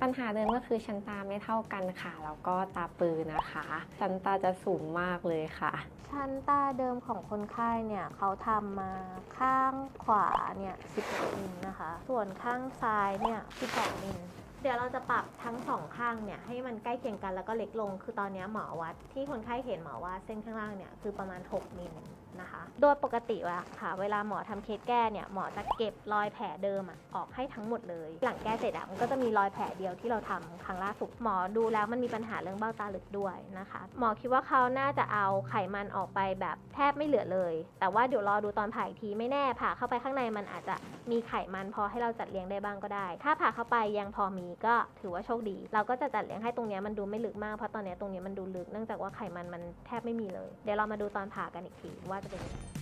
ปัญหาเดิมก็คือชั้นตาไม่เท่ากันค่ะ แล้วก็ตาปือนะคะ ชั้นตาจะสูงมากเลยค่ะ ชั้นตาเดิมของคนไข้เนี่ยเขาทำมาข้างขวาเนี่ย16มิลนะคะ ส่วนข้างซ้ายเนี่ย12มิล เดี๋ยวเราจะปรับทั้งสองข้างเนี่ยให้มันใกล้เคียงกันแล้วก็เล็กลง คือตอนนี้หมอวัดที่คนไข้เห็นหมอว่าเส้นข้างล่างเนี่ยคือประมาณ 6 มิลนะคะ โดยปกติอะค่ะ เวลาหมอทำเคสแก้เนี่ยหมอจะเก็บรอยแผลเดิมอะออกให้ทั้งหมดเลย หลังแก้เสร็จอะมันก็จะมีรอยแผลเดียวที่เราทำครั้งล่าสุดหมอดูแล้วมันมีปัญหาเรื่องเบ้าตาลึกด้วยนะคะ หมอคิดว่าเขาน่าจะเอาไขมันออกไปแบบแทบไม่เหลือเลย แต่ว่าเดี๋ยวรอดูตอนผ่าอีกทีไม่แน่ผ่าเข้าไปข้างในมันอาจจะมีไขมันพอให้เราจัดเลี้ยงได้บ้างก็ได้ ถ้าผ่าเข้าไปยังพอมีก็ถือว่าโชคดี เราก็จะจัดเลี้ยงให้ตรงนี้มันดูไม่ลึกมากเพราะตอนนี้ตรงนี้มันดูลึกเนื่องจากว่าไขมันมันแทบไม่มีเลย เดี๋ยวเรามาดูตอนผ่ากันอีกทีว่าจะเป็นยังไง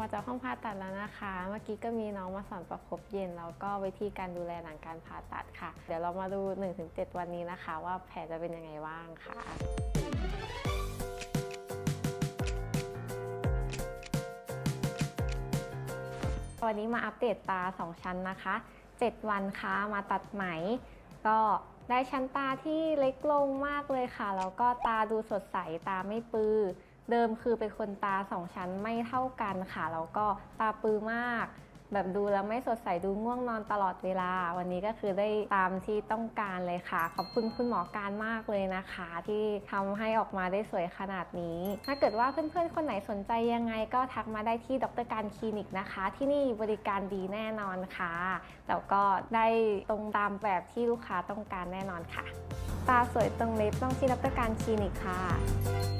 มาจากห้องผ่าตัดแล้วนะคะ เมื่อกี้ก็มีน้องมาสอนประคบเย็นแล้วก็วิธีการดูแลหลังการผ่าตัดค่ะ เดี๋ยวเรามาดู 1-7 วันนี้นะคะ ว่าแผลจะเป็นยังไงบ้างค่ะวันนี้มาอัปเดตตา 2 ชั้นนะคะ 7 วันค่ะ มาตัดไหม ก็ได้ชั้นตาที่เล็กลงมากเลยค่ะ แล้วก็ตาดูสดใส ตาไม่ปื้อ เดิมคือเป็นคนตาสองชั้นไม่เท่ากันค่ะแล้วก็ตาปื้อมาก แบบดูแล้วไม่สดใสดูง่วงนอนตลอดเวลา วันนี้ก็คือได้ตามที่ต้องการเลยค่ะ ขอบคุณคุณหมอการมากเลยนะคะ ที่ทำให้ออกมาได้สวยขนาดนี้ ถ้าเกิดว่าเพื่อนๆคนไหนสนใจยังไงก็ทักมาได้ที่ดรการคลินิกนะคะ ที่นี่บริการดีแน่นอนค่ะแล้วก็ได้ตรงตามแบบที่ลูกค้าต้องการแน่นอนค่ะ ตาสวยตรงเล็บต้องที่ดรการคลินิกค่ะ